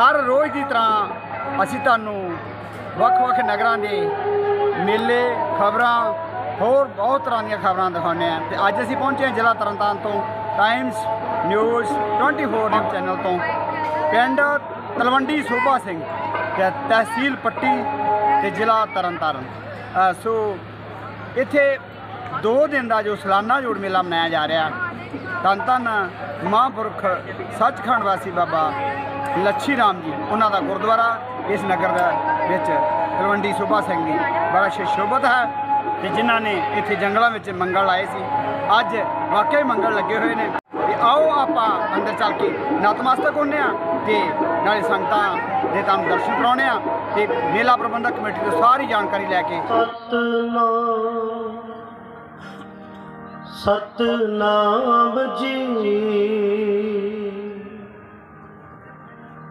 ਹਰ ਰੋਜ਼ ਦੀ ਤਰ੍ਹਾਂ ਅਸੀਂ ਤੁਹਾਨੂੰ ਵੱਖ-ਵੱਖ ਨਗਰਾਂ ਦੇ ਮੇਲੇ ਖਬਰਾਂ ਹੋਰ ਬਹੁਤ ਤਰ੍ਹਾਂ ਦੀਆਂ ਖਬਰਾਂ ਦਿਖਾਉਂਦੇ ਆ ਤੇ ਅੱਜ ਅਸੀਂ ਪਹੁੰਚੇ ਹਾਂ ਜ਼ਿਲ੍ਹਾ ਤਰਨਤਾਰਨ ਤੋਂ ਟਾਈਮਸ ਨਿਊਜ਼ 24 ਨਿਊਜ਼ ਚੈਨਲ ਤੋਂ। ਪਿੰਡ ਤਲਵੰਡੀ ਸੋਭਾ ਸਿੰਘ ਤੇ ਤਹਿਸੀਲ ਪੱਟੀ ਤੇ ਜ਼ਿਲ੍ਹਾ ਤਰਨਤਾਰਨ। ਅ, ਸੋ ਇੱਥੇ ਦੋ ਦਿਨ ਦਾ ਜੋ ਸਾਲਾਨਾ ਜੋੜ ਮੇਲਾ ਮਨਾਇਆ ਜਾ ਰਿਹਾ। ਧੰਨ ਧੰਨ ਮਹਾਂਪੁਰਖ ਸੱਚਖੰਡ ਵਾਸੀ ਬਾਬਾ ਲੱਛੀ ਰਾਮ ਜੀ, ਉਹਨਾਂ ਦਾ ਗੁਰਦੁਆਰਾ ਇਸ ਨਗਰ ਦਾ ਵਿੱਚ ਤਲਵੰਡੀ ਸੋਭਾ ਸਿੰਘ ਜੀ ਬੜਾ ਸ਼ੋਭਤ ਹੈ ਤੇ ਜਿਨ੍ਹਾਂ ਨੇ ਇੱਥੇ ਜੰਗਲਾਂ ਵਿੱਚ ਮੰਗਲ ਲਾਏ ਸੀ। ਅੱਜ ਵਾਕਈ ਮੰਗਲ ਲੱਗੇ ਹੋਏ ਨੇ। ਤੇ ਆਓ ਆਪਾਂ ਅੰਦਰ ਚੱਲ ਕੇ ਨਤਮਸਤਕ ਹੁੰਦੇ ਆ ਤੇ ਨਾਲੇ ਸੰਗਤਾਂ ਦੇ ਤੁਹਾਨੂੰ ਦਰਸ਼ਨ ਕਰਾਉਣੇ ਆ ਤੇ ਮੇਲਾ ਪ੍ਰਬੰਧਕ ਕਮੇਟੀ ਤੋਂ ਸਾਰੀ ਜਾਣਕਾਰੀ ਲੈ ਕੇ ਸਤਨਾਮ ਸਤਨਾਮ ਜੀ।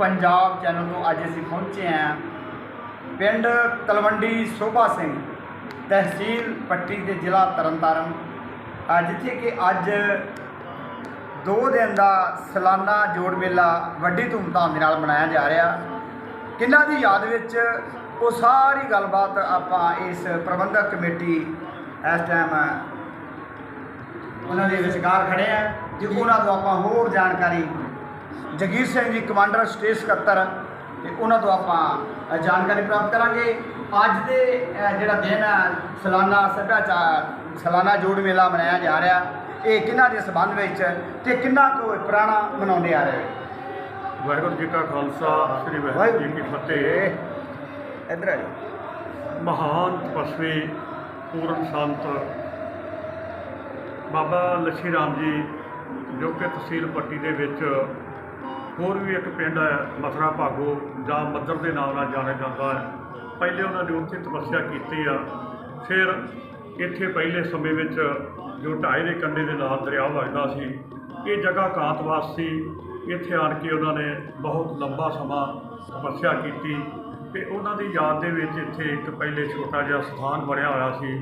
ਪੰਜਾਬ ਚੈਨਲ ਤੋਂ ਅੱਜ ਅਸੀਂ ਪਹੁੰਚੇ ਹਾਂ ਪਿੰਡ ਤਲਵੰਡੀ ਸੋਭਾ ਸਿੰਘ ਤਹਿਸੀਲ ਪੱਟੀ ਦੇ ਜ਼ਿਲ੍ਹਾ ਤਰਨਤਾਰਨ। ਜਿੱਥੇ ਕਿ ਅੱਜ ਦੋ ਦਿਨ ਦਾ ਸਾਲਾਨਾ ਜੋੜ ਮੇਲਾ ਵੱਡੀ ਧੂਮਧਾਮ ਦੇ ਨਾਲ ਮਨਾਇਆ ਜਾ ਰਿਹਾ। ਕਿੰਨਾਂ ਦੀ ਯਾਦ ਵਿੱਚ ਉਹ ਸਾਰੀ ਗੱਲਬਾਤ ਆਪਾਂ ਇਸ ਪ੍ਰਬੰਧਕ ਕਮੇਟੀ ਇਸ ਟਾਈਮ ਉਹਨਾਂ ਦੇ ਵਿਚਕਾਰ ਖੜੇ ਆ ਤੇ ਉਹਨਾਂ ਤੋਂ ਆਪਾਂ ਹੋਰ ਜਾਣਕਾਰੀ ਜਗੀਰ ਸਿੰਘ ਜੀ ਕਮਾਂਡਰ ਸਟੇਟ ਸਕੱਤਰ ਤੇ ਉਹਨਾਂ ਤੋਂ ਆਪਾਂ ਜਾਣਕਾਰੀ ਪ੍ਰਾਪਤ ਕਰਾਂਗੇ। ਅੱਜ ਦੇ ਜਿਹੜਾ ਦਿਨ ਹੈ ਸਾਲਾਨਾ ਸੱਭਿਆਚਾਰ ਸਾਲਾਨਾ ਜੋੜ ਮੇਲਾ ਮਨਾਇਆ ਜਾ ਰਿਹਾ। ਇਹ ਕਿਹਨਾਂ ਦੇ ਸੰਬੰਧ ਵਿੱਚ ਤੇ ਕਿੰਨਾ ਕੁ ਪੁਰਾਣਾ ਮਨਾਉਂਦੇ ਆ ਰਹੇ ਵਾਹਿਗੁਰੂ ਜੀ ਕਾ ਖਾਲਸਾ ਸ੍ਰੀ ਵਾਹਿਗੁਰੂ ਜੀ ਕੀ ਫਤਿਹ। ਇਧਰ ਆ। ਮਹਾਨ ਤਪਸਵੀ ਪੂਰਨ ਸੰਤ ਬਾਬਾ ਲਛੀ ਰਾਮ ਜੀ ਜੋ ਕਿ ਤਹਿਸੀਲ ਪੱਟੀ ਦੇ ਵਿੱਚ ਹੋਰ ਵੀ ਇੱਕ ਪਿੰਡ ਹੈ, ਮਥਰਾ ਭਾਗੋ, ਜਾਂ ਮੱਦਰ ਦੇ ਨਾਮ ਨਾਲ ਜਾਣਿਆ ਜਾਂਦਾ ਹੈ। ਪਹਿਲੇ ਉਹਨਾਂ ਨੇ ਉੱਥੇ ਤਪੱਸਿਆ ਕੀਤੀ ਆ। ਫਿਰ ਇੱਥੇ ਪਹਿਲੇ ਸਮੇਂ ਵਿੱਚ ਜੋ ਢਾਈ ਦੇ ਕੰਢੇ ਦੇ ਨਾਲ ਦਰਿਆ ਵਗਦਾ ਸੀ, ਇਹ ਜਗ੍ਹਾ ਕਾਂਤਵਾਸ ਸੀ। ਇੱਥੇ ਆਣ ਕੇ ਉਹਨਾਂ ਨੇ ਬਹੁਤ ਲੰਬਾ ਸਮਾਂ ਤਪੱਸਿਆ ਕੀਤੀ ਤੇ ਉਹਨਾਂ ਦੀ ਯਾਦ ਦੇ ਵਿੱਚ ਇੱਥੇ ਇੱਕ ਪਹਿਲੇ ਛੋਟਾ ਜਿਹਾ ਸਥਾਨ ਬਣਿਆ ਹੋਇਆ ਸੀ।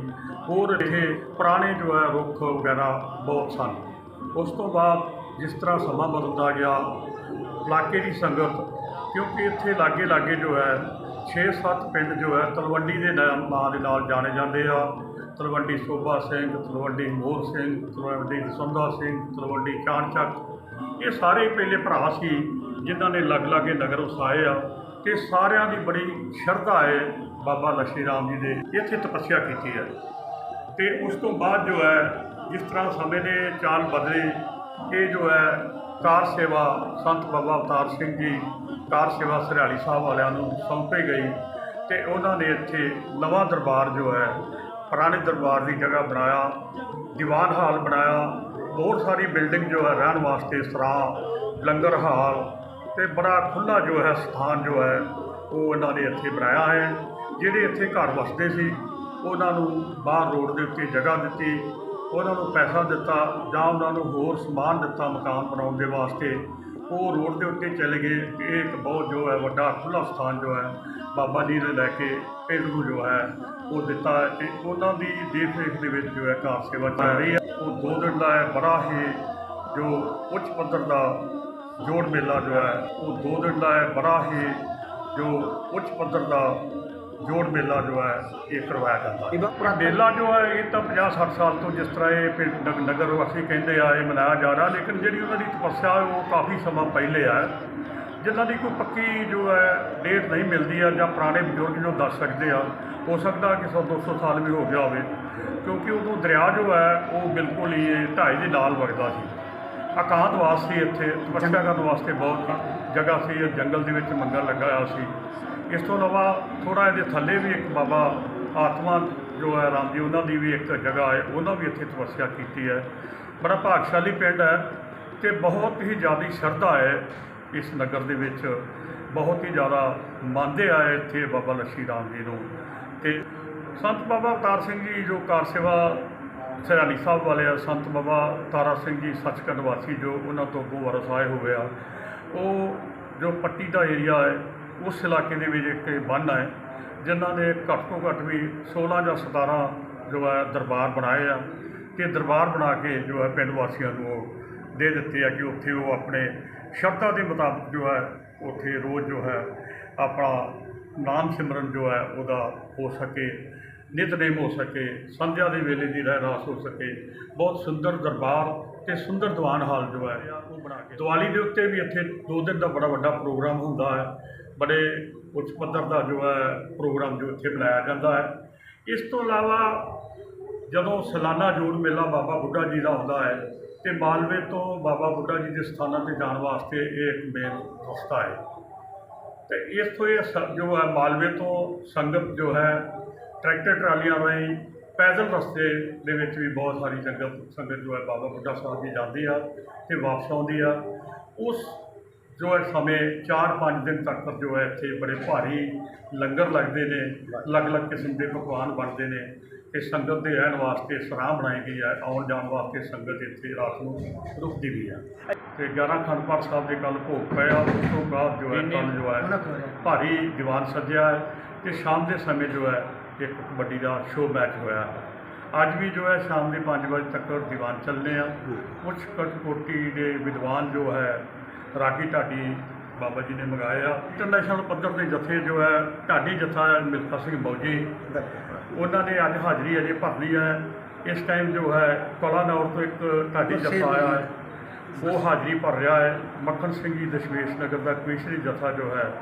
ਹੋਰ ਇਹ ਪੁਰਾਣੇ ਜੋ ਹੈ ਰੁੱਖ ਵਗੈਰਾ ਬਹੁਤ ਸਨ। ਉਸ ਤੋਂ ਬਾਅਦ ਜਿਸ ਤਰ੍ਹਾਂ ਸਮਾਂ ਬਦਲਦਾ ਗਿਆ, ਇਲਾਕੇ ਦੀ ਸੰਗਤ, ਕਿਉਂਕਿ ਇੱਥੇ ਲਾਗੇ ਲਾਗੇ ਜੋ ਹੈ 6-7 ਪਿੰਡ ਜੋ ਹੈ, ਤਲਵੰਡੀ ਦੇ ਨਾਂ ਦੇ ਨਾਲ ਜਾਣੇ ਜਾਂਦੇ ਆ। ਤਲਵੰਡੀ ਸੋਭਾ ਸਿੰਘ, ਤਲਵੰਡੀ ਮੋਹਰ ਸਿੰਘ, ਤਲਵੰਡੀ ਦਸੰਦਾ ਸਿੰਘ, ਤਲਵੰਡੀ ਚਾਣਚੱਕ, ਇਹ ਸਾਰੇ ਪਹਿਲੇ ਭਰਾ ਸੀ, ਜਿਨ੍ਹਾਂ ਨੇ ਲੱਗ ਲਾਗੇ ਨਗਰ ਵਸਾਏ ਆ। ਤੇ ਸਾਰਿਆਂ ਦੀ ਬੜੀ ਸ਼ਰਧਾ ਹੈ ਬਾਬਾ ਲక్ష్ਮੀ ਰਾਮ ਜੀ ਦੇ, ਇੱਥੇ ਤਪੱਸਿਆ ਕੀਤੀ ਹੈ। ਤੇ ਉਸ ਤੋਂ ਬਾਅਦ ਜੋ ਹੈ, ਜਿਸ ਤਰ੍ਹਾਂ ਸਮੇਂ ਦੇ ਚਾਲ ਬਦਲੇ ਇਹ ਜੋ ਹੈ, ਕਾਰ ਸੇਵਾ ਸੰਤ ਬਾਬਾ ਅਵਤਾਰ ਸਿੰਘ ਜੀ, ਕਾਰ ਸੇਵਾ ਸਰਿਆਲੀ ਸਾਹਿਬ ਵਾਲਿਆਂ ਨੂੰ ਸੌਂਪੇ ਗਈ ਤੇ ਉਹਨਾਂ ਨੇ ਇੱਥੇ ਨਵਾਂ ਦਰਬਾਰ ਜੋ ਹੈ, ਪੁਰਾਣੇ ਦਰਬਾਰ ਦੀ ਜਗ੍ਹਾ ਬਣਾਇਆ, ਦੀਵਾਨ ਹਾਲ ਬਣਾਇਆ, ਬਹੁਤ ਸਾਰੀ ਬਿਲਡਿੰਗ ਜੋ ਹੈ ਰਹਿਣ ਵਾਸਤੇ ਸਰਾਂ ਲੰਗਰ ਹਾਲ ਤੇ ਬੜਾ ਖੁੱਲਾ ਜੋ ਹੈ ਸਥਾਨ ਜੋ ਹੈ, ਉਹ ਇਹਨਾਂ ਨੇ ਇੱਥੇ ਬਣਾਇਆ ਹੈ। ਜਿਹੜੇ ਇੱਥੇ ਘਰ ਵਸਦੇ ਸੀ, ਉਹਨਾਂ ਨੂੰ ਬਾਹਰ ਰੋਡ ਦੇ ਉੱਤੇ ਜਗ੍ਹਾ ਦਿੱਤੀ ਉਹਨਾਂ ਨੂੰ ਪੈਸਾ ਦਿੱਤਾ ਜਾਂ ਉਹਨਾਂ ਨੂੰ ਹੋਰ ਸਮਾਨ ਦਿੱਤਾ ਮਕਾਨ ਬਣਾਉਣ ਦੇ ਵਾਸਤੇ, ਉਹ ਰੋਡ ਦੇ ਉੱਤੇ ਚਲੇ ਗਏ। ਇਹ ਇੱਕ ਬਹੁਤ ਜੋ ਹੈ, ਵੱਡਾ ਖੁੱਲਾ ਸਥਾਨ ਜੋ ਹੈ, ਬਾਬਾ ਜੀ ਨੇ ਲੈ ਕੇ ਪਿੰਡ ਨੂੰ ਜੋ ਹੈ, ਉਹ ਦਿੱਤਾ ਹੈ ਤੇ ਉਹਨਾਂ ਦੀ ਦੇਖ ਰੇਖ ਦੇ ਵਿੱਚ ਜੋ ਹੈ ਕਾਰ ਸੇਵਾ ਚੱਲ ਰਹੀ ਹੈ। ਉਹ ਦੋ ਦਿਨ ਦਾ ਹੈ, ਬੜਾ ਹੀ ਜੋ ਉੱਚ ਪੱਧਰ ਦਾ ਜੋੜ ਮੇਲਾ ਜੋ ਹੈ, ਉਹ ਦੋ ਦਿਨ ਦਾ ਹੈ, ਬੜਾ ਹੀ ਜੋ ਉੱਚ ਪੱਧਰ ਦਾ ਜੋੜ ਮੇਲਾ ਜੋ ਹੈ ਇਹ ਕਰਵਾਇਆ ਜਾਂਦਾ ਹੈ। ਮੇਲਾ ਜੋ ਹੈ ਇਹ ਤਾਂ 50 60 ਸਾਲ ਤੋਂ ਜਿਸ ਤਰ੍ਹਾਂ ਇਹ ਪਿੰਡ ਨਗ- ਨਗਰ ਵਾਸੀ ਕਹਿੰਦੇ ਆ ਇਹ ਮਨਾਇਆ ਜਾ ਰਿਹਾ ਲੇਕਿਨ ਜਿਹੜੀ ਉਹਨਾਂ ਦੀ ਤਪੱਸਿਆ ਉਹ ਕਾਫੀ ਸਮਾਂ ਪਹਿਲੇ ਆ। ਜਿਨ੍ਹਾਂ ਦੀ ਕੋਈ ਪੱਕੀ ਜੋ ਹੈ ਡੇਟ ਨਹੀਂ ਮਿਲਦੀ ਆ ਜਾਂ ਪੁਰਾਣੇ ਬਜ਼ੁਰਗ ਜੋ ਦੱਸ ਸਕਦੇ ਆ ਹੋ ਸਕਦਾ ਕਿ 100 200 ਸਾਲ ਵੀ ਹੋ ਗਿਆ ਹੋਵੇ ਕਿਉਂਕਿ ਉਦੋਂ ਦਰਿਆ ਜੋ ਹੈ ਉਹ ਬਿਲਕੁਲ ਹੀ ਢਾਈ ਦੇ ਨਾਲ ਵਗਦਾ ਸੀ। ਇਕਾਂਤਵਾਸ ਸੀ ਇੱਥੇ ਤਪੱਸਿਆ ਕਰਨ ਵਾਸਤੇ ਬਹੁਤ ਜਗ੍ਹਾ ਸੀ ਜੰਗਲ ਦੇ ਵਿੱਚ ਮੰਦਰ ਲੱਗਾ ਹੋਇਆ ਸੀ। ਇਸ ਤੋਂ ਇਲਾਵਾ ਥੋੜਾ ਇਹਦੇ ਥੱਲੇ ਵੀ ਇੱਕ ਬਾਬਾ ਆਤਮਾ ਜੋ ਹੈ, ਰਾਮ ਜੀ, ਉਹਨਾਂ ਦੀ ਵੀ ਇੱਕ ਜਗ੍ਹਾ ਹੈ, ਉਹਨਾਂ ਵੀ ਇੱਥੇ ਤਪੱਸਿਆ ਕੀਤੀ ਹੈ। ਬੜਾ ਭਾਗਸ਼ਾਲੀ ਪਿੰਡ ਹੈ ਤੇ ਬਹੁਤ ਹੀ ਜ਼ਿਆਦਾ ਸ਼ਰਧਾ ਹੈ ਇਸ ਨਗਰ ਦੇ ਵਿੱਚ। ਬਹੁਤ ਹੀ ਜ਼ਿਆਦਾ ਮੰਨਦੇ ਆਏ ਇੱਥੇ ਬਾਬਾ ਲక్ష్ਮੀ ਰਾਮ ਜੀ ਨੂੰ। ਤੇ ਸੰਤ ਬਾਬਾ ਅਵਤਾਰ ਸਿੰਘ ਜੀ ਜੋ ਕਾਰ ਸੇਵਾ ਸਰਾਲੀ ਸਾਹਿਬ ਵਾਲੇ ਆ, ਸੰਤ ਬਾਬਾ ਤਾਰਾ ਸਿੰਘ ਜੀ ਸੱਚਖੰਡ ਵਾਸੀ ਜੋ ਉਹਨਾਂ ਤੋਂ ਅੱਗੋਂ ਵਾਰਸ ਆਏ ਹੋਏ ਆ, ਉਹ ਜੋ ਪੱਟੀ ਦਾ ਏਰੀਆ ਹੈ ਉਸ ਇਲਾਕੇ ਦੇ ਵਿੱਚ ਇੱਕ ਬੰਨ ਹੈ, ਜਿਨ੍ਹਾਂ ਨੇ ਘੱਟ ਤੋਂ ਘੱਟ ਵੀ 16 ਜਾਂ 17 ਜੋ ਹੈ ਦਰਬਾਰ ਬਣਾਏ ਆ ਤੇ ਦਰਬਾਰ ਬਣਾ ਕੇ ਜੋ ਹੈ ਪਿੰਡ ਵਾਸੀਆਂ ਨੂੰ ਉਹ ਦੇ ਦਿੱਤੇ ਆ ਕਿ ਉੱਥੇ ਉਹ ਆਪਣੇ ਸ਼ਰਤਾਂ ਦੇ ਮੁਤਾਬਕ ਜੋ ਹੈ ਉੱਥੇ ਰੋਜ਼ ਜੋ ਹੈ ਆਪਣਾ ਨਾਮ ਸਿਮਰਨ ਜੋ ਹੈ ਉਹਦਾ ਹੋ ਸਕੇ ਨਿਤਨੇਮ ਹੋ ਸਕੇ, ਸੰਧਿਆ ਦੇ ਵੇਲੇ ਦੀ ਰਹਿ ਰਾਸ ਹੋ ਸਕੇ, ਬਹੁਤ ਸੁੰਦਰ ਦਰਬਾਰ ਤੇ ਸੁੰਦਰ ਦੀਵਾਨ ਹਾਲ ਜੋ ਹੈ ਉਹ ਬਣਾ ਕੇ, ਦੀਵਾਲੀ ਦੇ ਉੱਤੇ ਵੀ ਇੱਥੇ ਦੋ ਦਿਨ ਦਾ ਬੜਾ ਵੱਡਾ ਪ੍ਰੋਗਰਾਮ ਹੁੰਦਾ ਹੈ। ਬੜੇ ਉੱਚ ਪੱਧਰ ਦਾ ਜੋ ਹੈ ਪ੍ਰੋਗਰਾਮ ਜੋ ਇੱਥੇ ਬਣਾਇਆ ਜਾਂਦਾ ਹੈ। ਇਸ ਤੋਂ ਇਲਾਵਾ ਜਦੋਂ ਸਾਲਾਨਾ ਜੋੜ ਮੇਲਾ ਬਾਬਾ ਬੁੱਢਾ ਜੀ ਦਾ ਹੁੰਦਾ ਹੈ ਤੇ ਮਾਲਵੇ ਤੋਂ ਬਾਬਾ ਬੁੱਢਾ ਜੀ ਦੇ ਸਥਾਨਾਂ ਤੇ ਜਾਣ ਵਾਸਤੇ ਇਹ ਇੱਕ ਮੇਨ ਰਸਤਾ ਹੈ। ਤੇ ਇਸ ਤੋਂ ਇਹ ਸ- ਜੋ ਹੈ ਮਾਲਵੇ ਤੋਂ ਸੰਗਤ ਜੋ ਹੈ ਟਰੈਕਟਰ ਟਰਾਲੀਆਂ ਰਾਹੀਂ ਪੈਦਲ ਰਸਤੇ ਦੇ ਵਿੱਚ ਵੀ ਬਹੁਤ ਸਾਰੀ ਸੰਗਤ ਸੰਗਤ ਜੋ ਹੈ ਬਾਬਾ ਬੁੱਢਾ ਸਾਹਿਬ ਜੀ ਜਾਂਦੀ ਆ ਤੇ ਵਾਪਸ ਆਉਂਦੀ ਆ। ਉਸ ਜੋ ਹੈ ਸਮੇਂ 4-5 ਦਿਨ ਤੱਕ ਜੋ ਹੈ ਇੱਥੇ ਬੜੇ ਭਾਰੀ ਲੰਗਰ ਲੱਗਦੇ ਨੇ ਅਲੱਗ-ਅਲੱਗ ਕਿਸਮ ਦੇ ਪਕਵਾਨ ਬਣਦੇ ਨੇ। ਤੇ ਸੰਗਤ ਦੇ ਰਹਿਣ ਵਾਸਤੇ ਸਰਾਹ ਬਣਾਈ ਗਈ ਹੈ ਆਉਣ ਜਾਣ ਵਾਸਤੇ ਸੰਗਤ ਇੱਥੇ ਰਾਤ ਨੂੰ ਰੁਕਦੀ ਵੀ ਹੈ। ਤੇ 11 ਖੰਡਪਾਠ ਸਾਹਿਬ ਦੇ ਕੱਲ ਭੋਗ ਪਿਆ ਉਸ ਤੋਂ ਬਾਅਦ ਜੋ ਹੈ ਕੱਲ ਜੋ ਹੈ ਭਾਰੀ ਦੀਵਾਨ ਸੱਜਿਆ ਹੈ ਤੇ ਸ਼ਾਮ ਦੇ ਸਮੇਂ ਜੋ ਹੈ ਇੱਕ ਕਬੱਡੀ ਦਾ ਸ਼ੋਅ ਮੈਚ ਹੋਇਆ। ਅੱਜ ਵੀ ਜੋ ਹੈ ਸ਼ਾਮ ਦੇ 5 ਵਜੇ ਤੱਕ ਦੀਵਾਨ ਚੱਲਨੇ ਆ। ਕੁਝ ਕਟਕੋਟੀ ਦੇ ਵਿਦਵਾਨ ਜੋ ਹੈ ਰਾਗੀ ਢਾਡੀ ਬਾਬਾ ਜੀ ਨੇ ਮੰਗਾਏ ਆ। ਇੰਟਰਨੈਸ਼ਨਲ ਪੱਧਰ ਦੇ ਜਥੇ ਜੋ ਹੈ ਢਾਡੀ ਜਥਾ ਮਿਲਖਾ ਸਿੰਘ ਮੌਜੀ ਉਹਨਾਂ ਨੇ ਅੱਜ ਹਾਜ਼ਰੀ ਅਜੇ ਭਰ ਲਈ ਹੈ। ਇਸ ਟਾਈਮ ਜੋ ਹੈ ਕਲਾਨੌਰ ਤੋਂ ਇੱਕ ਢਾਡੀ ਜਥਾ ਆਇਆ ਹੈ। ਉਹ ਹਾਜ਼ਰੀ ਭਰ ਰਿਹਾ ਹੈ। ਮੱਖਣ ਸਿੰਘ ਜੀ ਦਸ਼ਮੇਸ਼ ਨਗਰ ਦਾ ਕਮਿਸ਼ਨਰੀ ਜਥਾ ਜੋ ਹੈ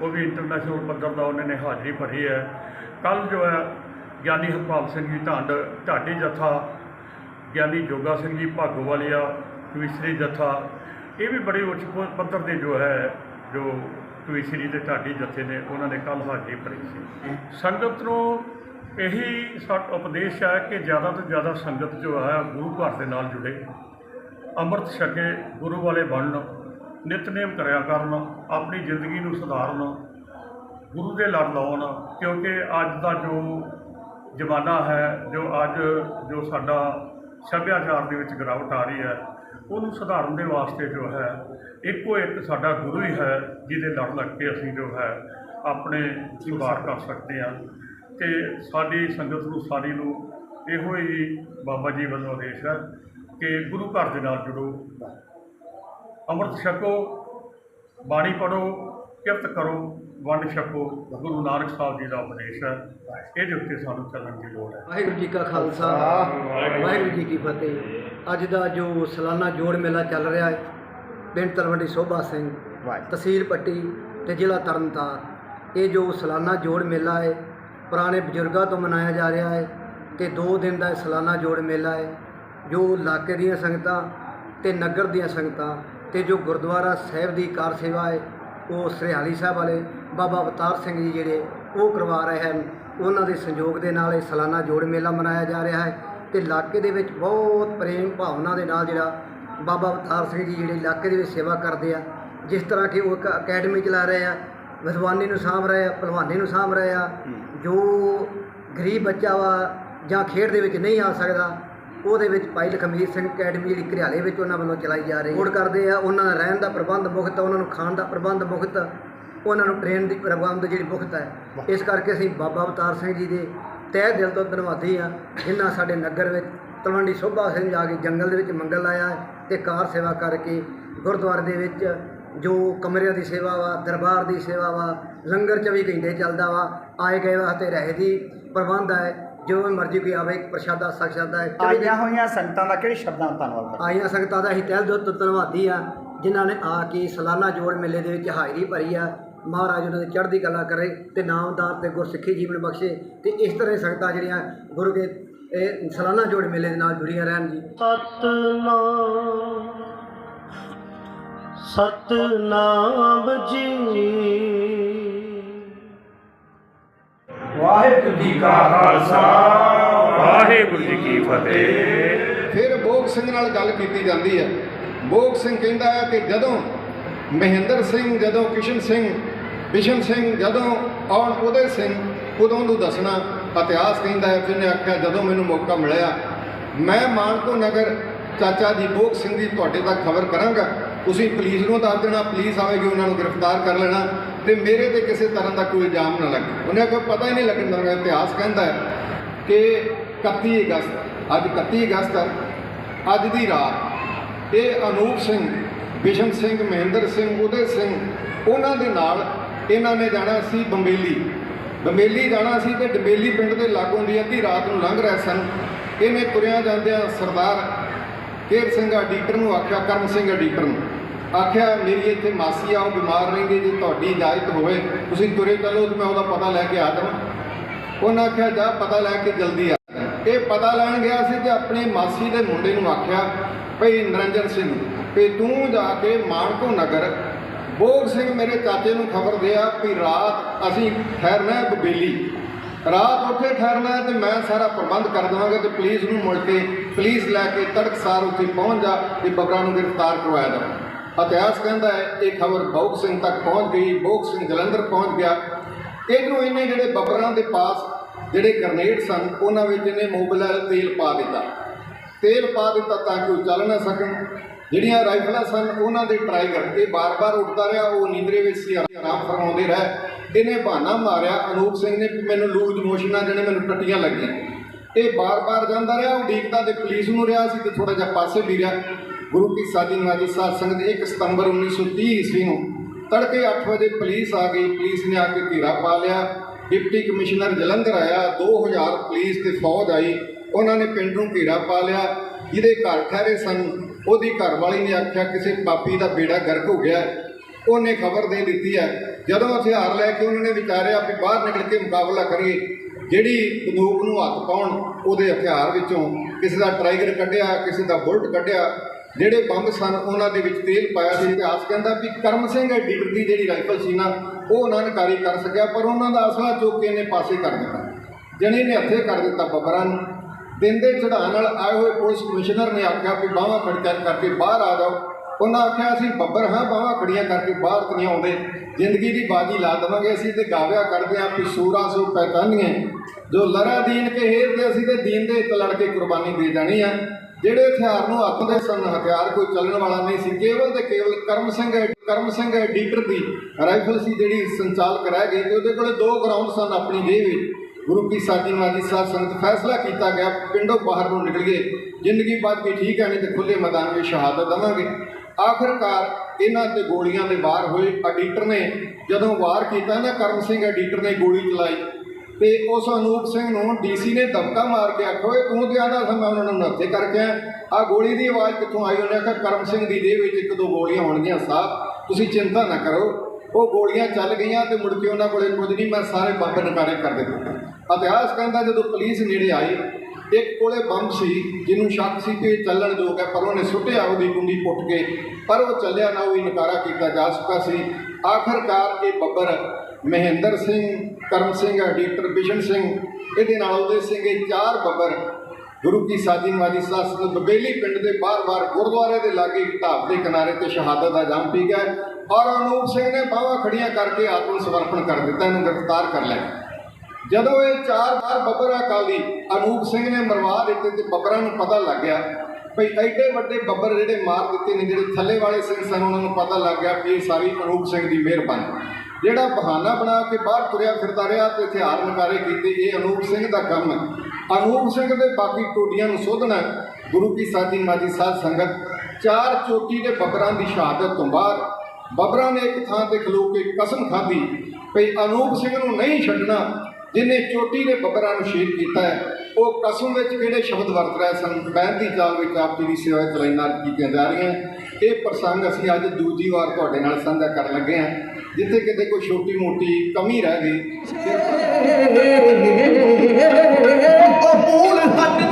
ਉਹ ਵੀ ਇੰਟਰਨੈਸ਼ਨਲ ਪੱਧਰ ਦਾ ਉਹਨਾਂ ਨੇ ਹਾਜ਼ਰੀ ਭਰੀ ਹੈ। ਕੱਲ ਜੋ ਹੈ ਗਿਆਨੀ ਹਰਪਾਲ ਸਿੰਘ ਜੀ ਢੰਡ ਢਾਡੀ ਜਥਾ ਗਿਆਨੀ ਜੋਗਾ ਸਿੰਘ ਜੀ ਭਾਗੋਵਾਲੀਆ ਕਮਿਸ਼ਨਰੀ ਜਥਾ ਇਹ ਵੀ ਬੜੇ ਉੱਚ ਪੱਧਰ ਦੇ ਜੋ ਹੈ, ਜੋ ਕਮਿਸ਼ਨਰੀ ਤੇ ਢਾਡੀ ਜਥੇ ਨੇ, ਉਹਨਾਂ ਨੇ ਕੱਲ ਹਾਜ਼ਰੀ ਭਰੀ ਸੀ। ਸੰਗਤ ਨੂੰ ਇਹੀ ਸਾ, ਉਪਦੇਸ਼ ਹੈ ਕਿ ਜ਼ਿਆਦਾ ਤੋਂ ਜ਼ਿਆਦਾ ਸੰਗਤ ਜੋ ਹੈ, ਗੁਰੂ ਘਰ ਦੇ ਨਾਲ ਜੁੜੇ। ਅੰਮ੍ਰਿਤ ਛਕੇ ਗੁਰੂ ਵਾਲੇ ਬਣਨ ਨਿਤਨੇਮ ਕਰਿਆ ਕਰਨ, ਆਪਣੀ ਜ਼ਿੰਦਗੀ ਨੂੰ ਸੁਧਾਰਨ, ਗੁਰੂ ਦੇ ਲੜ ਲਾਉਣ, ਕਿਉਂਕਿ ਅੱਜ ਦਾ ਜੋ ਜ਼ਮਾਨਾ ਹੈ, ਜੋ ਅੱਜ ਜੋ ਸਾਡਾ ਸੱਭਿਆਚਾਰ ਦੇ ਵਿੱਚ ਗਿਰਾਵਟ ਆ ਰਹੀ ਹੈ ਉਹਨੂੰ ਸੁਧਾਰਨ ਦੇ ਵਾਸਤੇ ਜੋ ਹੈ, ਇੱਕੋ ਇੱਕ ਸਾਡਾ ਗੁਰੂ ਹੀ ਹੈ ਜਿਹਦੇ ਲੜ ਲੱਗ ਕੇ ਅਸੀਂ ਜੋ ਹੈ ਆਪਣੇ ਸੁਧਾਰ ਕਰ ਸਕਦੇ ਹਾਂ। ਤੇ ਸਾਡੀ ਸੰਗਤ ਨੂੰ, ਸਾਰੀ ਨੂੰ ਇਹੋ ਹੀ ਬਾਬਾ ਜੀ ਵੱਲੋਂ ਆਦੇਸ਼ ਹੈ ਕਿ ਗੁਰੂ ਘਰ ਦੇ ਨਾਲ ਜੁੜੋ। ਅੰਮ੍ਰਿਤ ਛਕੋ, ਬਾਣੀ ਪੜੋ ਕਿਰਤ ਕਰੋ ਵੰਡ ਛਕੋ ਗੁਰੂ ਨਾਨਕ ਸਾਹਿਬ ਜੀ ਦਾ ਉਪਦੇਸ਼ ਹੈ। ਇਹਦੇ ਉੱਤੇ ਸਾਨੂੰ ਚੱਲਣ ਦੀ ਲੋੜ ਹੈ। ਵਾਹਿਗੁਰੂ ਜੀ ਕਾ ਖਾਲਸਾ ਵਾਹਿਗੁਰੂ ਜੀ ਕੀ ਫਤਿਹ। ਅੱਜ ਦਾ ਜੋ ਸਾਲਾਨਾ ਜੋੜ ਮੇਲਾ ਚੱਲ ਰਿਹਾ ਹੈ ਪਿੰਡ ਤਲਵੰਡੀ ਸੋਭਾ ਸਿੰਘ ਤਹਿਸੀਲ ਪੱਟੀ ਤੇ ਜ਼ਿਲ੍ਹਾ ਤਰਨਤਾਰਨ। ਇਹ ਜੋ ਸਾਲਾਨਾ ਜੋੜ ਮੇਲਾ ਹੈ ਪੁਰਾਣੇ ਬਜ਼ੁਰਗਾਂ ਤੋਂ ਮਨਾਇਆ ਜਾ ਰਿਹਾ ਹੈ ਤੇ 2 ਦਿਨ ਦਾ ਇਹ ਸਾਲਾਨਾ ਜੋੜ ਮੇਲਾ ਹੈ ਜੋ ਇਲਾਕੇ ਦੀਆਂ ਸੰਗਤਾਂ ਤੇ ਨਗਰ ਦੀਆਂ ਸੰਗਤਾਂ ਤੇ ਜੋ ਗੁਰਦੁਆਰਾ ਸਾਹਿਬ ਦੀ ਕਾਰ ਸੇਵਾ ਹੈ ਉਹ ਸਰਿਆਲੀ ਸਾਹਿਬ ਵਾਲੇ ਬਾਬਾ ਅਵਤਾਰ ਸਿੰਘ ਜੀ ਜਿਹੜੇ ਉਹ ਕਰਵਾ ਰਹੇ ਹਨ। ਉਹਨਾਂ ਦੇ ਸੰਯੋਗ ਦੇ ਨਾਲ ਇਹ ਸਾਲਾਨਾ ਜੋੜ ਮੇਲਾ ਮਨਾਇਆ ਜਾ ਰਿਹਾ ਹੈ ਤੇ ਇਲਾਕੇ ਦੇ ਵਿੱਚ ਬਹੁਤ ਪ੍ਰੇਮ ਭਾਵਨਾ ਦੇ ਨਾਲ ਜਿਹੜਾ ਬਾਬਾ ਅਵਤਾਰ ਸਿੰਘ ਜੀ ਜਿਹੜੇ ਇਲਾਕੇ ਦੇ ਵਿੱਚ ਸੇਵਾ ਕਰਦੇ ਆ ਜਿਸ ਤਰ੍ਹਾਂ ਕਿ ਉਹ ਇੱਕ ਅਕੈਡਮੀ ਚਲਾ ਰਹੇ ਆ ਵਿਦਵਾਨੀ ਨੂੰ ਸਾਂਭ ਰਹੇ ਆ ਭਲਵਾਨੀ ਨੂੰ ਸਾਂਭ ਰਹੇ ਆ ਜੋ ਗਰੀਬ ਬੱਚਾ ਵਾ ਜਾਂ ਖੇਡ ਦੇ ਵਿੱਚ ਨਹੀਂ ਆ ਸਕਦਾ ਉਹਦੇ ਵਿੱਚ ਭਾਈ ਲਖਮੀਰ ਸਿੰਘ ਅਕੈਡਮੀ ਜਿਹੜੀ ਘਰਿਆਲੇ ਵਿੱਚ ਉਹਨਾਂ ਵੱਲੋਂ ਚਲਾਈ ਜਾ ਰਹੀ ਹੈ। ਕੋਡ ਕਰਦੇ ਆ ਉਹਨਾਂ ਦਾ ਰਹਿਣ ਦਾ ਪ੍ਰਬੰਧ ਮੁਕਤ ਉਹਨਾਂ ਨੂੰ ਖਾਣ ਦਾ ਪ੍ਰਬੰਧ ਮੁਕਤ ਉਹਨਾਂ ਨੂੰ ਟ੍ਰੇਨ ਦੀ ਪ੍ਰਬੰਧ ਜਿਹੜੀ ਮੁਕਤ ਹੈ। ਇਸ ਕਰਕੇ ਅਸੀਂ ਬਾਬਾ ਅਵਤਾਰ ਸਿੰਘ ਜੀ ਦੇ ਤਹਿ ਦਿਲ ਤੋਂ ਧੰਨਵਾਦੀ ਆ ਜਿਨ੍ਹਾਂ ਸਾਡੇ ਨਗਰ ਵਿੱਚ ਤਲਵੰਡੀ ਸੋਭਾ ਸਿੰਘ ਜਾ ਕੇ ਜੰਗਲ ਦੇ ਵਿੱਚ ਮੰਗਲ ਲਾਇਆ ਤੇ ਕਾਰ ਸੇਵਾ ਕਰਕੇ ਗੁਰਦੁਆਰੇ ਦੇ ਵਿੱਚ ਜੋ ਕਮਰਿਆਂ ਦੀ ਸੇਵਾ ਵਾ ਦਰਬਾਰ ਦੀ ਸੇਵਾ ਵਾ ਲੰਗਰ 24 ਘੰਟੇ ਚੱਲਦਾ ਵਾ ਆਏ ਗਏ ਵਾਸਤੇ ਰਹਿ ਦੀ ਪ੍ਰਬੰਧ ਹੈ। ਜੋ ਵੀ ਮਰਜ਼ੀ ਕੋਈ ਆਵੇ ਪ੍ਰਸ਼ਾਦਾ ਹੈ ਆਈਆਂ ਹੋਈਆਂ ਸੰਗਤਾਂ ਦਾ ਕਿਹੜੇ ਸ਼ਬਦਾਂ ਨਾਲ ਧੰਨਵਾਦ ਕਰਦੇ ਆਈਆਂ ਸੰਗਤਾਂ ਦਾ ਅਸੀਂ ਤਹਿ ਦਿਲ ਤੋਂ ਧੰਨਵਾਦੀ ਆ ਜਿਨ੍ਹਾਂ ਨੇ ਆ ਕੇ ਸਾਲਾਨਾ ਜੋੜ ਮੇਲੇ ਦੇ ਵਿੱਚ ਹਾਜ਼ਰੀ ਭਰੀ ਆ। ਮਹਾਰਾਜ ਉਹਨਾਂ ਦੀ ਚੜ੍ਹਦੀ ਕਲਾ ਕਰੇ ਤੇ ਨਾਮਦਾਰ ਤੇ ਗੁਰਸਿੱਖੀ ਜੀਵਨ ਬਖਸ਼ੇ ਤੇ ਇਸ ਤਰ੍ਹਾਂ ਹੀ ਸੰਗਤਾਂ ਜਿਹੜੀਆਂ ਗੁਰੂ ਦੇ ਇਹ ਸਾਲਾਨਾ ਜੋੜ ਮੇਲੇ ਦੇ ਨਾਲ ਜੁੜੀਆਂ ਰਹਿਣ ਜੀ। ਸਤਨਾਮ ਸਤਨਾਮ ਜੀ। ਵਾਹਿਗੁਰੂ ਜੀ ਕਾ ਖਾਲਸਾ, ਵਾਹਿਗੁਰੂ ਜੀ ਕੀ ਫਤਿਹ। ਫਿਰ ਬੋਗ ਸਿੰਘ ਨਾਲ ਗੱਲ ਕੀਤੀ ਜਾਂਦੀ ਹੈ। ਬੋਗ ਸਿੰਘ ਕਹਿੰਦਾ ਹੈ ਕਿ ਜਦੋਂ ਮਹਿੰਦਰ ਸਿੰਘ, ਜਦੋਂ ਕਿਸ਼ਨ ਸਿੰਘ, ਬਿਸ਼ਨ ਸਿੰਘ, ਜਦੋਂ ਔਰ ਉਦੇ ਸਿੰਘ ਉਦੋਂ ਨੂੰ ਦੱਸਣਾ ਇਤਿਹਾਸ ਕਹਿੰਦਾ ਹੈ, ਜਿਹਨੇ ਆਖਿਆ, ਜਦੋਂ ਮੈਨੂੰ ਮੌਕਾ ਮਿਲਿਆ, ਮੈਂ ਮਾਨਕੋ ਨਗਰ ਚਾਚਾ ਜੀ ਬੋਗ ਸਿੰਘ ਦੀ ਤੁਹਾਡੇ ਤੱਕ ਖਬਰ ਕਰਾਂਗਾ। ਤੁਸੀਂ ਪੁਲਿਸ ਨੂੰ ਦੱਸ ਦੇਣਾ, ਪੁਲਿਸ ਆਵੇਗੀ, ਉਹਨਾਂ ਨੂੰ ਗ੍ਰਿਫਤਾਰ ਕਰ ਲੈਣਾ। ਤੇ ਮੇਰੇ ਤੇ ਕਿਸੇ ਤਰ੍ਹਾਂ ਦਾ ਕੋਈ ਇਲਜ਼ਾਮ ਨਾ ਲੱਗੇ। ਉਹਨੇ ਕੋਈ ਪਤਾ ਹੀ ਨਹੀਂ ਲੱਗਣ ਦਾ, ਇਤਿਹਾਸ ਕਹਿੰਦਾ ਹੈ ਕਿ 31 ਅਗਸਤ, ਅੱਜ 31 ਅਗਸਤ ਅੱਜ ਦੀ ਰਾਤ। ਇਹ ਅਨੂਪ ਸਿੰਘ, ਬਿਸ਼ਨ ਸਿੰਘ, ਮਹਿੰਦਰ ਸਿੰਘ, ਉਦੇ ਸਿੰਘ, ਉਹਨਾਂ ਦੇ ਨਾਲ ਇਹਨਾਂ ਨੇ ਜਾਣਾ ਸੀ ਬੰਬੇਲੀ। ਬੰਬੇਲੀ ਜਾਣਾ ਸੀ ਤੇ ਡਬੇਲੀ ਪਿੰਡ ਦੇ ਲਾਗੋਂ ਦੀ ਅੱਧੀ ਰਾਤ ਨੂੰ ਲੰਘ ਰਹੇ ਸਨ। ਇਹਨੇ ਤੁਰਿਆ ਜਾਂਦਿਆਂ ਸਰਦਾਰ ਕੇਰ ਸਿੰਘ ਅਡੀਟਰ ਨੂੰ ਆਖਿਆ, ਕਰਮ ਸਿੰਘ ਅਡੀਟਰ ਨੂੰ। ਆਖਿਆ, ਮੇਰੀ ਇੱਥੇ ਮਾਸੀ ਆ, ਉਹ ਬਿਮਾਰ ਰਹਿੰਦੀ ਜੇ ਤੁਹਾਡੀ ਇਜਾਜ਼ਤ ਹੋਵੇ, ਤੁਸੀਂ ਤੁਰੇ ਚੱਲੋ, ਤੇ ਮੈਂ ਉਹਦਾ ਪਤਾ ਲੈ ਕੇ ਆ ਜਾਵਾਂ। ਉਹਨਾਂ ਆਖਿਆ, ਜਾ, ਪਤਾ ਲੈ ਕੇ ਜਲਦੀ ਆ ਇਹ ਪਤਾ ਲੈਣ ਗਿਆ ਸੀ ਤੇ ਆਪਣੀ ਮਾਸੀ ਦੇ ਮੁੰਡੇ ਨੂੰ ਆਖਿਆ, ਭਈ ਨਰਿੰਜਨ ਸਿੰਘ ਵੀ ਤੂੰ ਜਾ ਕੇ ਮਾਨਕੋ ਨਗਰ, ਬੋਗ ਸਿੰਘ ਮੇਰੇ ਚਾਚੇ ਨੂੰ ਖਬਰ ਦਿਆ ਵੀ ਰਾਤ ਅਸੀਂ ਠਹਿਰਨਾ ਬਬੇਲੀ। ਰਾਤ ਉੱਥੇ ਠਹਿਰਨਾ ਹੈ ਤੇ ਮੈਂ ਸਾਰਾ ਪ੍ਰਬੰਧ ਕਰ ਦੇਵਾਂਗਾ ਤੇ ਪੁਲਿਸ ਨੂੰ ਮੁੜ ਕੇ, ਪੁਲਿਸ ਲੈ ਕੇ ਤੜਕਸਾਰ ਉੱਥੇ ਪਹੁੰਚ ਜਾ ਤੇ ਬਬਰਾਂ ਨੂੰ ਗ੍ਰਿਫਤਾਰ ਕਰਵਾਇਆ ਜਾਵੇ। ਇਤਿਹਾਸ ਕਹਿੰਦਾ ਹੈ, ਇਹ ਖਬਰ ਬੋਗ ਸਿੰਘ ਤੱਕ ਪਹੁੰਚ ਗਈ ਬੋਗ ਸਿੰਘ ਜਲੰਧਰ ਪਹੁੰਚ ਗਿਆ। ਇਹਨੂੰ ਇਹਨੇ ਜਿਹੜੇ ਬੱਬਰਾਂ ਦੇ ਪਾਸ ਜਿਹੜੇ ਗ੍ਰਨੇਡ ਸਨ, ਉਹਨਾਂ ਵਿੱਚ ਇਹਨੇ ਮੋਬਿਲਾਈਲ ਤੇਲ ਪਾ ਦਿੱਤਾ। ਤੇਲ ਪਾ ਦਿੱਤਾ ਤਾਂ ਕਿ ਉਹ ਚੱਲ ਨਾ ਸਕਣ। ਜਿਹੜੀਆਂ ਰਾਈਫਲਾਂ ਸਨ, ਉਹਨਾਂ ਦੇ ਟਰਾਈਗਰ ਇਹ ਬਾਰ-ਬਾਰ ਉੱਠਦਾ ਰਿਹਾ, ਉਹ ਨੀਂਦਰੇ ਵਿੱਚ ਸੀ ਆਰਾਮ ਫਰਮਾਉਂਦੇ ਰਹੇ। ਇਹਨੇ ਬਹਾਨਾ ਮਾਰਿਆ। ਅਨੂਪ ਸਿੰਘ ਨੇ ਮੈਨੂੰ ਲੂਜ਼ ਮੋਸ਼ਨਾਂ ਜਿਹੜੇ ਮੈਨੂੰ ਟੱਟੀਆਂ ਲੱਗੀਆਂ। ਇਹ ਬਾਰ-ਬਾਰ ਜਾਂਦਾ ਰਿਹਾ, ਉਹ ਉਡੀਕਦਾ ਤੇ ਪੁਲਿਸ ਨੂੰ ਰਿਹਾ ਸੀ ਤੇ ਥੋੜਾ ਜਿਹਾ ਪਾਸੇ ਵੀ ਰਿਹਾ। ਗੁਰੂ ਕੀ ਸਾਦੀ ਨਵਾਜੀ ਸਾਧ ਸੰਗਤ 1 ਸਤੰਬਰ 1930 ਈਸਵੀ ਨੂੰ ਤੜਕੇ 8 ਵਜੇ ਪੁਲਿਸ ਆ ਗਈ। ਪੁਲਿਸ ਨੇ ਆ ਕੇ ਘੇਰਾ ਪਾ ਲਿਆ। ਡਿਪਟੀ ਕਮਿਸ਼ਨਰ ਜਲੰਧਰ ਆਇਆ। 2000 ਪੁਲਿਸ ਤੇ ਫੌਜ ਆਈ। ਉਹਨਾਂ ਨੇ ਪਿੰਡ ਨੂੰ ਘੇਰਾ ਪਾ ਲਿਆ। ਜਿਹਦੇ ਘਰ ਠਹਿਰੇ ਸਨ, ਉਹਦੀ ਘਰਵਾਲੀ ਨੇ ਆਖਿਆ, ਕਿਸੇ ਪਾਪੀ ਦਾ ਬੇੜਾ ਗਰਕ ਹੋ ਗਿਆ। ਉਹਨੇ ਖਬਰ ਦੇ ਦਿੱਤੀ ਹੈ। ਜਦੋਂ ਹਥਿਆਰ ਲੈ ਕੇ ਉਹਨਾਂ ਨੇ ਵਿਚਾਰਿਆ ਵੀ ਬਾਹਰ ਨਿਕਲ ਕੇ ਮੁਕਾਬਲਾ ਕਰੀਏ ਜਿਹੜੀ ਬੰਦੂਕ ਨੂੰ ਹੱਥ ਪਾਉਣ, ਉਹਦੇ ਹਥਿਆਰ ਵਿੱਚੋਂ ਕਿਸੇ ਦਾ ਟਰਾਈਗਰ ਕੱਢਿਆ, ਕਿਸੇ ਦਾ ਬੁਲਟ ਕੱਢਿਆ, ਜਿਹੜੇ ਬੰਬ ਸਨ, ਉਹਨਾਂ ਦੇ ਵਿੱਚ ਤੇਲ ਪਾਇਆ ਸੀ। ਇਤਿਹਾਸ ਕਹਿੰਦਾ ਵੀ ਕਰਮ ਸਿੰਘ ਡੀਗਰ ਦੀ ਜਿਹੜੀ ਰਾਈਫਲ ਸੀ ਨਾ, ਉਹ ਉਹਨਾਂ ਨੇ ਕਾਰੀ ਕਰ ਸਕਿਆ, ਪਰ ਉਹਨਾਂ ਦਾ ਅਸਲਾ ਚੁੱਕ ਕੇ ਇਹਨੇ ਪਾਸੇ ਕਰ ਦਿੱਤਾ। ਜਣੇ ਨੇ ਹੱਥੇ ਕਰ ਦਿੱਤਾ ਬੱਬਰਾਂ ਨੂੰ। ਦਿਨ ਦੇ ਚੜਾਉਣ ਨਾਲ ਆਏ ਹੋਏ ਪੁਲਿਸ ਕਮਿਸ਼ਨਰ ਨੇ ਆਖਿਆ ਵੀ ਬਾਹਾਂ ਖੜਕਾ ਕਰਕੇ ਬਾਹਰ ਆ ਜਾਓ। ਉਹਨਾਂ ਆਖਿਆ, ਅਸੀਂ ਬੱਬਰ ਹਾਂ, ਬਾਹਾਂ ਖੜੀਆਂ ਕਰਕੇ ਬਾਹਰ ਤੇ ਨਹੀਂ ਆਉਂਦੇ। ਜ਼ਿੰਦਗੀ ਦੀ ਬਾਜੀ ਲਾ ਦੇਵਾਂਗੇ ਅਸੀਂ ਤੇ ਗਾਵਿਆ ਕਰਦੇ ਆਂ ਪਿਸੂਰਾ ਸੋ ਪੈਤਾਨੀਆਂ ਜੋ ਲੜਾ ਦੀਨ ਕੇ ਹੇਰ ਤੇ ਅਸੀਂ ਤੇ ਦੀਨ ਦੇ ਇੱਕ ਲੜ ਕੇ ਕੁਰਬਾਨੀ ਦੇ ਦੇਣੀ ਆ। ਜਿਹੜੇ ਹਥਿਆਰ ਨੂੰ ਹੱਥ ਦੇ ਸਨ, ਹਥਿਆਰ ਕੋਈ ਚੱਲਣ ਵਾਲਾ ਨਹੀਂ ਸੀ। ਕੇਵਲ ਤੇ ਕੇਵਲ ਕਰਮ ਸਿੰਘ ਕਰਮ ਸਿੰਘ ਐਡੀਟਰ ਦੀ ਰਾਈਫਲ ਸੀ ਜਿਹੜੀ ਸੰਚਾਲਕ ਰਹਿ ਗਈ ਤੇ ਉਹਦੇ ਕੋਲੇ ਦੋ ਗਰਾਊਂਡ ਸਨ ਆਪਣੀ ਜੇਬ ਵਿੱਚ। ਗੁਰੂ ਕੀ ਸਾਜੀ ਮਾਜੀ ਸਾਹਿਬ ਸੰਗਤ ਫੈਸਲਾ ਕੀਤਾ ਗਿਆ, ਪਿੰਡੋਂ ਬਾਹਰ ਨੂੰ ਨਿਕਲ ਗਏ। ਜ਼ਿੰਦਗੀ ਬਾਅਦ ਵੀ ਠੀਕ ਹੈ, ਨਹੀਂ ਤੇ ਖੁੱਲੇ ਮੈਦਾਨ ਵਿੱਚ ਸ਼ਹਾਦਤ ਦੇਵਾਂਗੇ। ਆਖਰਕਾਰ ਇਹਨਾਂ ਤੇ ਗੋਲੀਆਂ ਦੇ ਵਾਰ ਹੋਏ। ਐਡੀਟਰ ਨੇ ਜਦੋਂ ਵਾਰ ਕੀਤਾ ਨਾ, ਕਰਮ ਸਿੰਘ ਐਡੀਟਰ ਨੇ ਗੋਲੀ ਚਲਾਈ ਤੇ ਉਸ ਅਨੂਪ ਸਿੰਘ ਨੂੰ ਡੀਸੀ ਨੇ ਦਬਕਾ ਮਾਰ ਕੇ ਆਖਿਆ, ਓਏ, ਤੂੰ ਤੇ ਆਦਾ ਮੈਂ ਉਹਨਾਂ ਨੂੰ ਨੱਥੇ ਕਰਕੇ ਆ ਗੋਲੀ ਦੀ ਆਵਾਜ਼ ਕਿੱਥੋਂ ਆਈ? ਉਹਨੇ ਆਖਿਆ, ਕਰਮ ਸਿੰਘ ਦੀ ਦੇਹ ਵਿੱਚ ਇੱਕ ਦੋ ਗੋਲੀਆਂ ਹੋਣਗੀਆਂ ਸਾਹਿਬ ਤੁਸੀਂ ਚਿੰਤਾ ਨਾ ਕਰੋ। ਉਹ ਗੋਲੀਆਂ ਚੱਲ ਗਈਆਂ ਤੇ ਮੁੜ ਕੇ ਉਹਨਾਂ ਕੋਲੇ ਕੁਝ ਨਹੀਂ, ਮੈਂ ਸਾਰੇ ਬੰਬ ਨਕਾਰੇ ਕਰ ਦਿੱਤੇ। ਇਤਿਹਾਸ ਕਹਿੰਦਾ ਜਦੋਂ ਪੁਲਿਸ ਨੇੜੇ ਆਈ, ਇੱਕ ਕੋਲੇ ਬੰਬ ਸੀ, ਜਿਹਨੂੰ ਸ਼ੱਕ ਸੀ ਕਿ ਇਹ ਚੱਲਣ ਯੋਗ ਹੈ, ਪਰ ਉਹਨੇ ਸੁੱਟਿਆ ਉਹਦੀ ਗੁੰਡੀ ਪੁੱਟ ਕੇ, ਪਰ ਉਹ ਚੱਲਿਆ ਨਾ, ਉਹ ਇਨਕਾਰਾ ਕੀਤਾ ਜਾ ਚੁੱਕਾ ਸੀ। ਆਖਰਕਾਰ ਇਹ ਬੱਬਰ ਮਹਿੰਦਰ ਸਿੰਘ, ਕਰਮ ਸਿੰਘ ਐਡੀਟਰ ਬਿਸ਼ਨ ਸਿੰਘ, ਇਹਦੇ ਨਾਲ ਉਹਦੇ ਸਿੰਘ ਇਹ ਚਾਰ ਬੱਬਰ। ਗੁਰੂ ਕੀ ਸਾਜੀ ਮਾਜੀ ਸਾਸ ਨੂੰ ਬਬੇਲੀ ਪਿੰਡ ਦੇ ਬਾਰ-ਬਾਰ ਗੁਰਦੁਆਰੇ ਦੇ ਲਾਗੇ ਇੱਕ ਢਾਬ ਦੇ ਕਿਨਾਰੇ ਤੇ ਸ਼ਹਾਦਤ ਦਾ ਜਾਮ ਪੀ ਗਿਆ ਔਰ ਅਨੂਪ ਸਿੰਘ ਨੇ ਬਾਹਾਂ ਖੜੀਆਂ ਕਰਕੇ ਆਤਮ ਸਮਰਪਣ ਕਰ ਦਿੱਤਾ, ਇਹਨੂੰ ਗ੍ਰਿਫਤਾਰ ਕਰ ਲਿਆ ਜਦੋਂ ਇਹ ਚਾਰ ਵਾਰ ਬੱਬਰ ਅਕਾਲੀ ਅਨੂਪ ਸਿੰਘ ਨੇ ਮਰਵਾ ਦਿੱਤੇ ਤੇ ਬੱਬਰਾਂ ਨੂੰ ਪਤਾ ਲੱਗ ਗਿਆ ਭਈ ਐਡੇ ਵੱਡੇ ਬੱਬਰ ਜਿਹੜੇ ਮਾਰ ਦਿੱਤੇ ਨੇ, ਜਿਹੜੇ ਥੱਲੇ ਵਾਲੇ ਸਿੰਘ ਸਨ, ਉਹਨਾਂ ਨੂੰ ਪਤਾ ਲੱਗ ਗਿਆ ਕਿ ਇਹ ਸਾਰੀ ਅਨੂਪ ਸਿੰਘ ਦੀ ਮਿਹਰਬਾਨੀ। ਜਿਹੜਾ ਬਹਾਨਾ ਬਣਾ ਕੇ ਬਾਹਰ ਤੁਰਿਆ ਫਿਰਦਾ ਰਿਹਾ ਤੇ ਹਥਿਆਰ ਨਕਾਰੇ ਕੀਤੇ, ਇਹ ਅਨੂਪ ਸਿੰਘ ਦਾ ਕੰਮ ਹੈ। ਅਨੂਪ ਸਿੰਘ ਦੇ ਬਾਕੀ ਟੋਡੀਆਂ ਨੂੰ ਸੋਧਣਾ ਗੁਰੂ ਕੀ ਸਾਜੀ ਮਾਜੀ ਸਾਧ ਸੰਗਤ, ਚਾਰ ਚੋਟੀ ਦੇ ਬੱਬਰਾਂ ਦੀ ਸ਼ਹਾਦਤ ਤੋਂ ਬਾਅਦ ਬੱਬਰਾਂ ਨੇ ਇੱਕ ਥਾਂ ਤੇ ਖਲੋ ਕੇ ਕਸਮ ਖਾਧੀ, ਭਈ ਅਨੂਪ ਸਿੰਘ ਨੂੰ ਨਹੀਂ ਛੱਡਣਾ ਜਿਹਨੇ ਚੋਟੀ ਦੇ ਬੱਬਰਾਂ ਨੂੰ ਸ਼ਹੀਦ ਕੀਤਾ ਹੈ, ਉਹ ਕਸਮ ਵਿੱਚ ਕਿਹੜੇ ਸ਼ਬਦ ਵਰਤ ਰਹੇ ਸਨ, ਬਹਿਣ ਦੀ ਚਾਲ ਵਿੱਚ ਆਪ ਜੀ ਦੀ ਸੇਵਾ ਚਲਾਈ ਨਾਲ ਕੀਤੀਆਂ ਜਾ ਰਹੀਆਂ। ਇਹ ਪ੍ਰਸੰਗ ਅਸੀਂ ਅੱਜ ਦੂਜੀ ਵਾਰ ਤੁਹਾਡੇ ਨਾਲ ਸਾਂਝਾ ਕਰਨ ਲੱਗੇ ਹਾਂ। ਜਿੱਥੇ ਕਿਤੇ ਕੋਈ ਛੋਟੀ ਮੋਟੀ ਕਮੀ ਰਹਿ ਗਈ। ਉਹ ਮੂਲ ਹੱਟ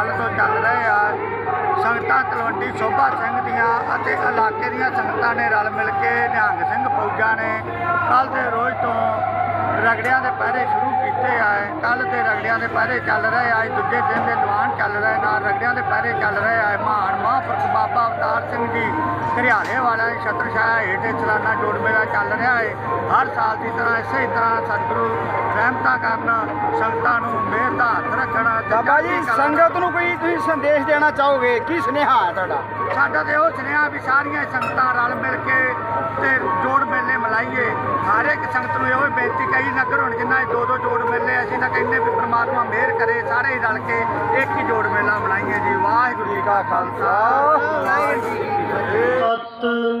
ਜੋੜ ਤੋਂ ਚੱਲ ਰਹੇ ਆ। ਸੰਗਤਾਂ ਤਲਵੰਡੀ ਸੋਭਾ ਸਿੰਘ ਦੀਆਂ ਅਤੇ ਇਲਾਕੇ ਦੀਆਂ ਸੰਗਤਾਂ ਨੇ ਰਲ ਮਿਲ ਕੇ ਨਿਹੰਗ ਸਿੰਘ ਫੌਜਾਂ ਨੇ ਕੱਲ ਦੇ ਰੋਜ਼ ਤੋਂ ਰਗੜਿਆਂ ਦੇ ਪਹਿਰੇ ਸ਼ੁਰੂ ਕੀਤੇ ਆ। ਕੱਲ ਦੇ ਰਗੜਿਆਂ ਦੇ ਪਹਿਰੇ ਚੱਲ ਰਹੇ ਆ। ਅੱਜ ਦੂਜੇ ਦਿਨ ਦੇ ਦੀਵਾਨ ਚੱਲ ਰਹੇ ਨਾਲ ਰਗੜਿਆਂ ਦੇ ਪਹਿਰੇ ਚੱਲ ਰਹੇ ਆ। ਮਹਾਨ ਮਹਾਂਪੁਰਖ ਬਾਬਾ ਅਵਤਾਰ ਸਿੰਘ ਜੀ ਘਰਿਆਲੇ ਵਾਲਾ ਛਤਰਛਾਇਆ ਹੇਠ ਇਹ ਸਾਲਾਨਾ ਜੋੜ ਮੇਲਾ ਚੱਲ ਰਿਹਾ ਹੈ। ਹਰ ਸਾਲ ਦੀ ਤਰ੍ਹਾਂ ਇਸੇ ਤਰ੍ਹਾਂ ਸਤਿਗੁਰੂ ਰਹਿਮਤਾਂ ਕਰਨ ਸੰਗਤਾਂ ਨੂੰ ਮਿਹਰ ਦਾ ਹੱਥ ਰੱਖਣਾ ਬਾਬਾ ਜੀ ਸੰਗਤ ਨੂੰ ਕੋਈ ਤੁਸੀਂ ਸੰਦੇਸ਼ ਦੇਣਾ ਚਾਹੋਗੇ? ਕੀ ਸੁਨੇਹਾ ਹੈ ਤੁਹਾਡਾ? ਸਾਡਾ ਤੇ ਉਹ ਸੁਨੇਹਾ ਵੀ ਸਾਰੀਆਂ ਸੰਗਤਾਂ ਰਲ ਮਿਲ ਕੇ ਤੇ ਜੋੜ ਮੇਲੇ ਮਲਾਈਏ। ਹਰ ਇੱਕ ਸੰਗਤ ਨੂੰ ਇਹੋ ਹੀ ਬੇਨਤੀ ਕਹੀ ਨਾ ਕਰੋ ਜਿੰਨਾ ਦੋ ਦੋ ਜੋੜ ਮੇਲੇ ਅਸੀਂ ਤਾਂ ਕਹਿੰਦੇ ਵੀ ਪ੍ਰਮਾਤਮਾ ਮਿਹਰ ਕਰੇ ਸਾਰੇ ਹੀ ਰਲ ਕੇ ਇੱਕ ਹੀ ਜੋੜ ਮੇਲਾ ਮਲਾਈਏ ਜੀ। ਵਾਹਿਗੁਰੂ ਜੀ ਕਾ ਖਾਲਸਾ। ਵਾਹਿਗੁਰੂ ਜੀ ਕੀ ਫਤਿਹ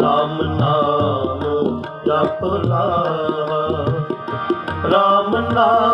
ਰਾਮ ਨਾਮ ਜਪ ਲਾ। ਰਾਮ ਨਾਮ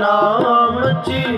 ਨਾਮ ਚੀ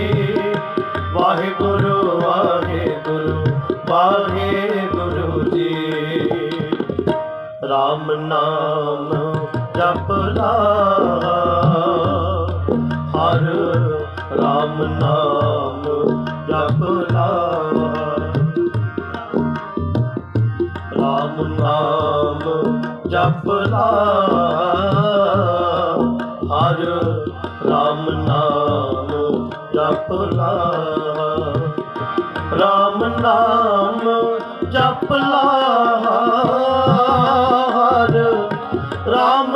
ਹਰ ਰਾਮ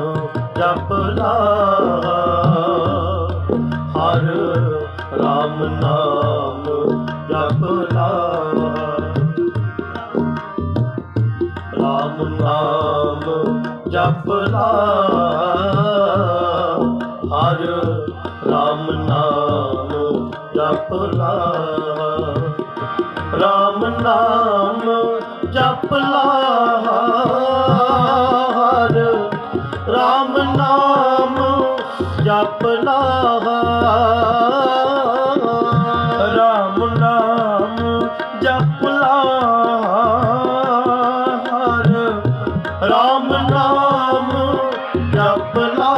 ਜਪ ਲਾ। ਹਰ ਰਾਮ ਨਾਮ ਜਪਲਾ ਰਾਮ ਨਾਮ ਜਪ ਨਾਮ ਜਪ ਲਾ